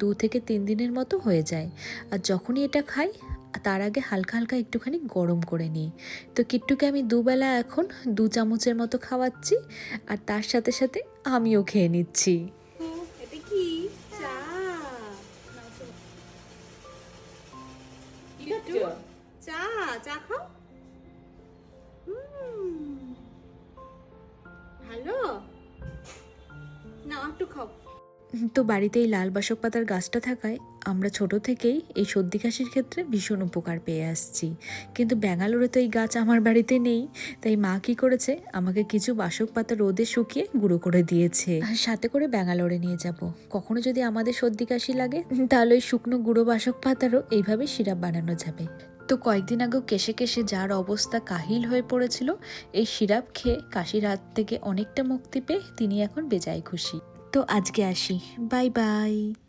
দু থেকে তিন দিনের মতো হয়ে যায়। আর যখনই এটা খাই, তার আগে হালকা হালকা একটুখানি গরম করে নিই। তো কিট্টুকে আমি দুবেলা এখন দু চামচের মতো খাওয়াচ্ছি, আর তার সাথে সাথে আমিও খেয়ে নিচ্ছি। চা। চা খাও। ভালো। না একটু খাও। তো বাড়িতে এই লাল বাসক পাতার গাছটা থাকায় আমরা ছোট থেকেই এই সর্দি কাশির ক্ষেত্রে ভীষণ উপকার পেয়ে আসছি। কিন্তু ব্যাঙ্গালোরে তো এই গাছ আমার বাড়িতে নেই, তাই মা কি করেছে? আমাকে কিছু বাসক পাতা রোদে শুকিয়ে গুঁড়ো করে দিয়েছে। সাথে করে ব্যাঙ্গালোরে নিয়ে যাব। কখনো যদি আমাদের সর্দি কাশি লাগে, তাহলে ওই শুকনো গুঁড়ো বাসক পাতারও এইভাবে সিরাপ বানানো যাবে। তো কয়েকদিন আগেও কেশে কেশে যার অবস্থা কাহিল হয়ে পড়েছিল, এই সিরাপ খেয়ে কাশির হাত থেকে অনেকটা মুক্তি পেয়ে তিনি এখন বেজায় খুশি। তো আজকে আসি। Bye bye.